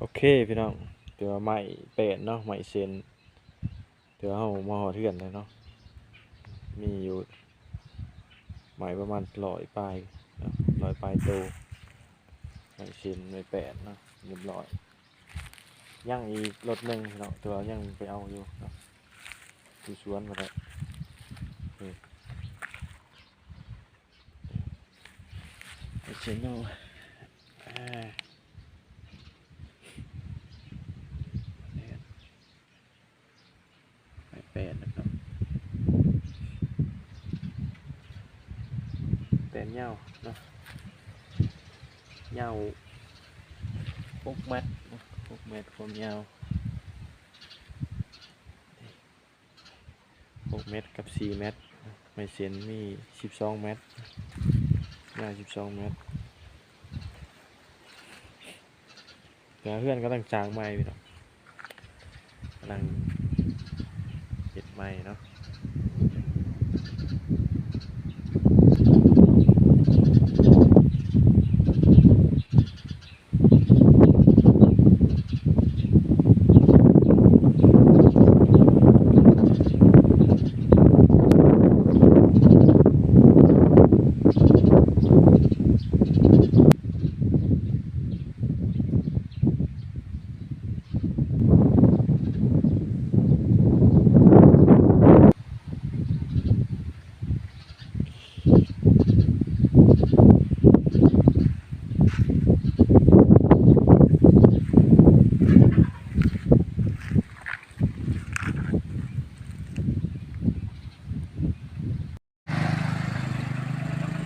โอเคพี่น้องเดี๋ยวใหม่เป็ดเนาะใหม่เซนเดี๋ยวเอามาห่อเทือนเลยเนาะมีอยู่ใหม่ประมาณร้อยปลายเนาะร้อยปลายโตใหม่เซนใหม่แปดเนาะเรียบร้อยย่างอีกรถหนึ่งเนาะตัวยังไปเอาอยู่เนาะอยู่สวนมาแล้วนี่ใหม่เซนเนาะอ่า ไปแปดนะครับแปด เหย้าเนาะเหย้าหกเมตรหกเมตรความยาวหกเมตรกับสี่เมตรไม่เส้นมีสิบสองเมตรยาวสิบสองเมตรเดี๋ยวเพื่อนก็ต้องจางไม้พี่น้องกำลังเห็ดใหม่เนาะ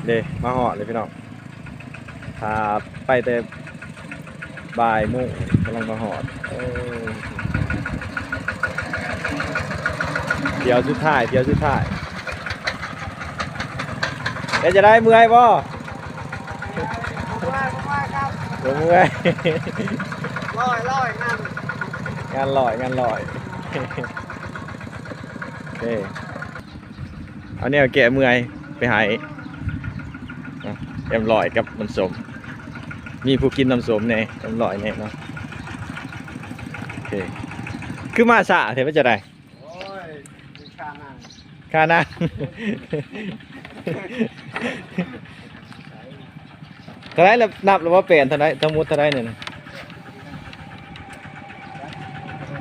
เดมาหอดเลยพี่น้องพาไปแต่บ่ายโมุ่งกำลังมาหอดโอ้เดี๋ยวสุดท้าย เดี๋ยวสุดท้ายเดี๋ยวจะได้เมื่อยบ่ว่าว่าครับเดี๋ยวเมื่อยลอยลอยนั่นงานลอยงานลอยโอเคเอาเนี่ยแกะเมื่อยไปหายอะ เอ็มลอยกับน้ำส้มมีผู้กินน้ำส้มเนี่ยเอ็มลอยเนี่ยเนาะโอเคคือมาสะเทว่าจะได้โอ้ยมีค่านั่งค่านะเท่าไรแล้วนับหรือว่าเปลี่ยนเท่าไรทั้งหมดเท่าไรเนี่ยนะ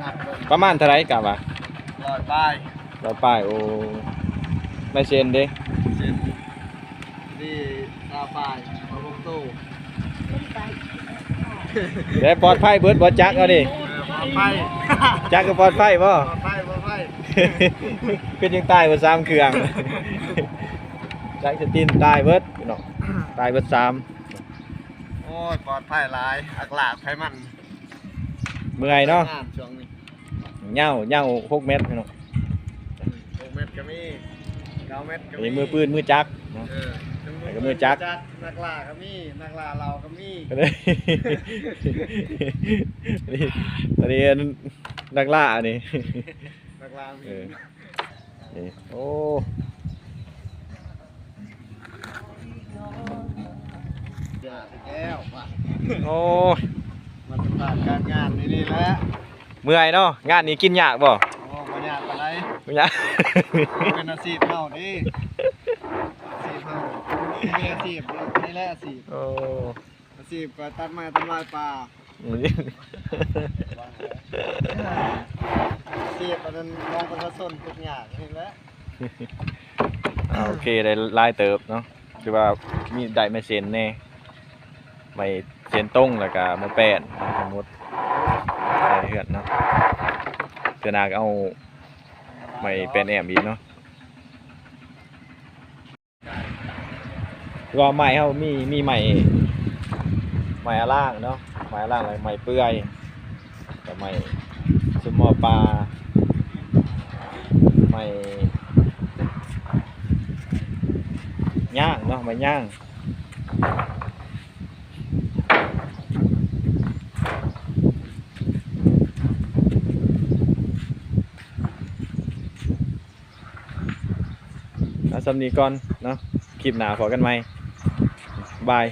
นับลงประมาณเท่าไรกะวะลอยป้ายร้อยป้ายโอ้ไม่เชนเด้ ที่ตาป้ายมาลงตู้ได้ปลอดภัยเบิดบอจักเอาดิเออมาไฟจักก็ปลอดภัยบ่มาไฟมาไฟเป็นยังตายเบิดสามเครื่องจักจะตีนตายเบิดพี่น้องตายเบิดสามโอ้ยปลอดภัยหลายอักลากไขมันเมื่อยเนาะงช่วงนี้เหย้าเหย้าหกเมตรพี่น้องหกเม็ดก็มีเก้าเม็ดก็มีมือปืนมือจักเนาะเออ แล้วก็มือจักนักล่าก็มีนักล่าเราก็มีก็เลยนี่อันนี้นักล่าอันนี้นักล่ามีเออนี่โอ้อย่าไปแก้วว่ะโอ้ยมันเป็นการการงานนี่นี่แหละเมื่อยเนาะงานนี้กินยากบ่โอ้ปัญญากอะไรไม่ยากเป็นอาชีพเฮาดิอาชีพเฮา มีอาชีพนี่แหละอาชีพโอ้อาชีพก็ตัดไม้ทำลายป่าอาชีพอันนั้นมองประชาชนทุกอย่างนี่แหละอ่าโอเคได้ไล่เติบเนาะคือว่ามีได้ไม่เซนแน่ไม่เซนตรงแล้วก็มาแปดสมมติได้เหือนเนาะเตือหนาก็เอาไม่เป็นแอมอีกเนาะ ก็ไม้เขามีมีไม้ไม้ล่างเนาะไม้ล่างอะไรไม้เปื่อยกับไม้สมอปลาไม้ย่างเนาะไม้ย่างสำนีก่อนเนาะคลิปหนาขอกันไหม บาย